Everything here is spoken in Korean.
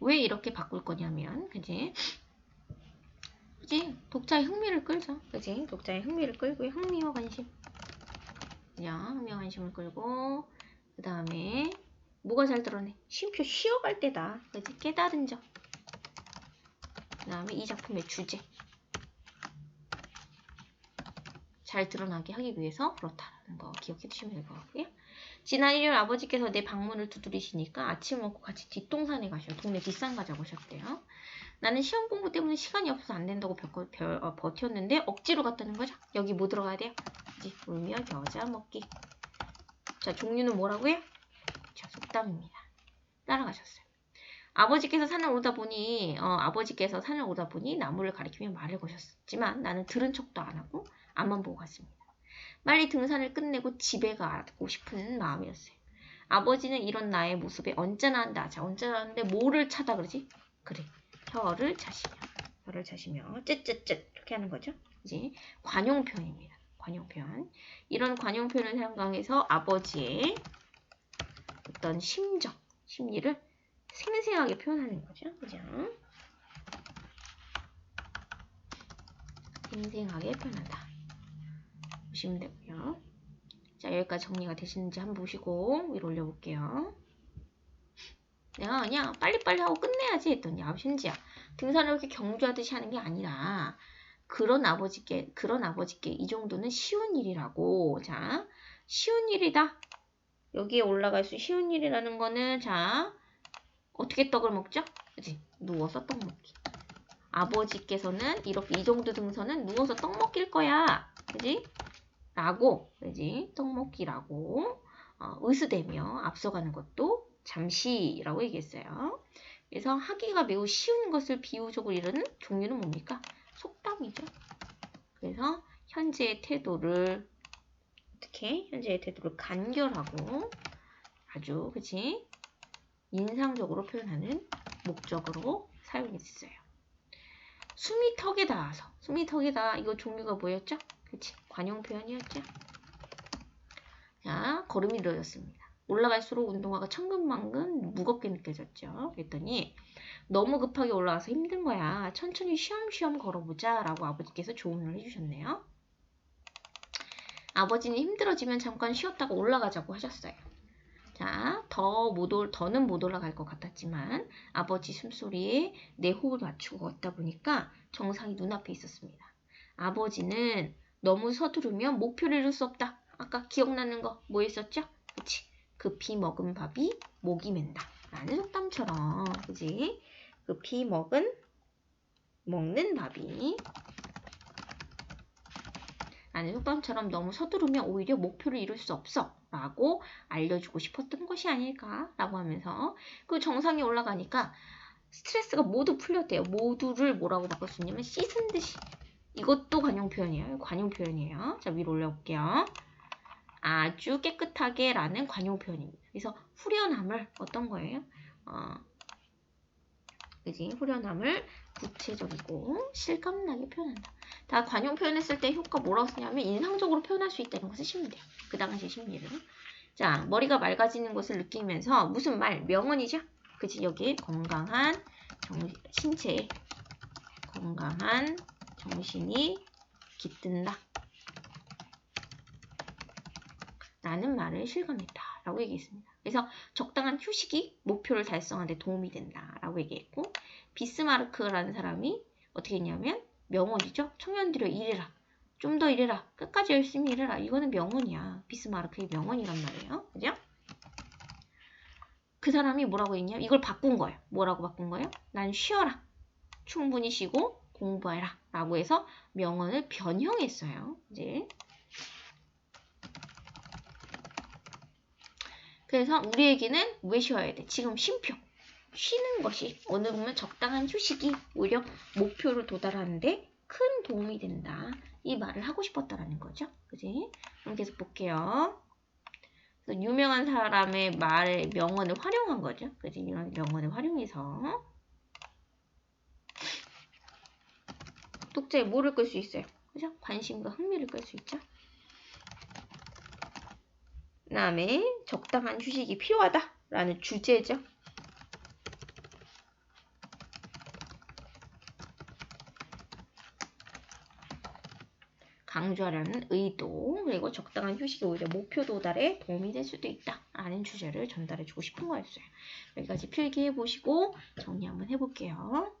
왜 이렇게 바꿀 거냐면, 그지? 그지? 독자의 흥미를 끌죠. 그지? 독자의 흥미를 끌고요. 흥미와 관심. 그냥 흥미와 관심을 끌고, 그 다음에, 뭐가 잘 드러내? 쉼표 쉬어갈 때다. 그지? 깨달은 점. 그 다음에 이 작품의 주제. 잘 드러나게 하기 위해서 그렇다라는 거 기억해 두시면 될 것 같고요. 지난 일요일 아버지께서 내 방문을 두드리시니까 아침 먹고 같이 뒷동산에 가셔. 동네 뒷산 가자고 하셨대요. 나는 시험 공부 때문에 시간이 없어서 안 된다고 벼, 벼, 어, 버텼는데 억지로 갔다는 거죠. 여기 뭐 들어가야 돼요? 이제 울며 겨자 먹기. 자, 종류는 뭐라고요? 자, 속담입니다. 따라가셨어요. 아버지께서 산을 오다 보니 어, 아버지께서 산을 오다 보니 나무를 가리키며 말을 거셨지만 나는 들은 척도 안 하고 앞만 보고 갔습니다. 빨리 등산을 끝내고 집에 가고 싶은 마음이었어요. 아버지는 이런 나의 모습에 언짢아 한다. 자, 언짢아 하는데 뭐를 차다 그러지? 그래. 혀를 차시며. 혀를 차시며. 쯧쯧쯧. 이렇게 하는 거죠. 이제 관용 표현입니다. 관용 표현. 이런 관용 표현을 사용해서 아버지의 어떤 심정, 심리를 생생하게 표현하는 거죠. 그죠? 생생하게 표현한다. 보시면 되고요. 자, 여기까지 정리가 되시는지 한번 보시고 위로 올려볼게요. 내가 그냥 빨리빨리 하고 끝내야지 했더니 아버지야 등산을 이렇게 경주하듯이 하는 게 아니라 그런 아버지께 그런 아버지께 이 정도는 쉬운 일이라고 자 쉬운 일이다 여기에 올라갈 수 쉬운 일이라는 거는 자 어떻게 떡을 먹죠? 그지 누워서 떡 먹기 아버지께서는 이렇게 이 정도 등산은 누워서 떡 먹길 거야 그지 라고 그지 떡먹기라고 어, 의수되며 앞서가는 것도 잠시라고 얘기했어요. 그래서 하기가 매우 쉬운 것을 비유적으로 이루는 종류는 뭡니까? 속담이죠. 그래서 현재의 태도를 어떻게 현재의 태도를 간결하고 아주 그치 인상적으로 표현하는 목적으로 사용했어요. 숨이 턱에 닿아서 숨이 턱에 닿아 이거 종류가 뭐였죠? 그치 관용 표현이었죠. 자 걸음이 느려졌습니다. 올라갈수록 운동화가 천근만근 무겁게 느껴졌죠. 그랬더니 너무 급하게 올라가서 힘든 거야. 천천히 쉬엄쉬엄 걸어보자 라고 아버지께서 조언을 해주셨네요. 아버지는 힘들어지면 잠깐 쉬었다가 올라가자고 하셨어요. 자, 더 못 올, 더는 못 올라갈 것 같았지만 아버지 숨소리에 내 호흡을 맞추고 걷다 보니까 정상이 눈앞에 있었습니다. 아버지는 너무 서두르면 목표를 이룰 수 없다. 아까 기억나는 거 뭐 있었죠? 그치? 급히 먹은 밥이 목이 맨다. 라는 속담처럼, 그지? 급히 먹은, 먹는 밥이 라는 속담처럼 너무 서두르면 오히려 목표를 이룰 수 없어. 라고 알려주고 싶었던 것이 아닐까. 라고 하면서 그 정상에 올라가니까 스트레스가 모두 풀렸대요. 모두를 뭐라고 있냐면 씻은 듯이. 이것도 관용 표현이에요. 관용 표현이에요. 자, 위로 올려볼게요. 아주 깨끗하게 라는 관용 표현입니다. 그래서 후련함을 어떤 거예요? 어, 그지? 후련함을 구체적이고 실감나게 표현한다. 다 관용 표현했을 때 효과 뭐라고 쓰냐면 인상적으로 표현할 수 있다는 거 쓰시면 돼요. 그 당시 심리를. 자, 머리가 맑아지는 것을 느끼면서 무슨 말? 명언이죠? 그지? 여기 건강한 정, 신체 건강한 정신이 깃든다. 라는 말을 실감했다. 라고 얘기했습니다. 그래서 적당한 휴식이 목표를 달성하는 데 도움이 된다. 라고 얘기했고, 비스마르크라는 사람이 어떻게 했냐면, 명언이죠. 청년들여 일해라. 좀 더 일해라. 끝까지 열심히 일해라. 이거는 명언이야. 비스마르크의 명언이란 말이에요. 그죠? 그 사람이 뭐라고 했냐? 이걸 바꾼 거예요. 뭐라고 바꾼 거예요? 난 쉬어라. 충분히 쉬고 공부해라. 라고 해서 명언을 변형했어요. 이제. 그래서 우리에게는 왜 쉬어야 돼? 지금 쉼표. 쉬는 것이 어느 보면 적당한 휴식이 오히려 목표를 도달하는데 큰 도움이 된다. 이 말을 하고 싶었다라는 거죠. 그지? 그럼 계속 볼게요. 유명한 사람의 말, 명언을 활용한 거죠. 그지? 이런 명언을 활용해서 독자의 뭐를 끌 수 있어요? 그죠? 관심과 흥미를 끌 수 있죠. 그 다음에 적당한 휴식이 필요하다 라는 주제죠. 강조하라는 의도 그리고 적당한 휴식이 오히려 목표 도달에 도움이 될 수도 있다 라는 주제를 전달해 주고 싶은 거였어요. 여기까지 필기해 보시고 정리 한번 해볼게요.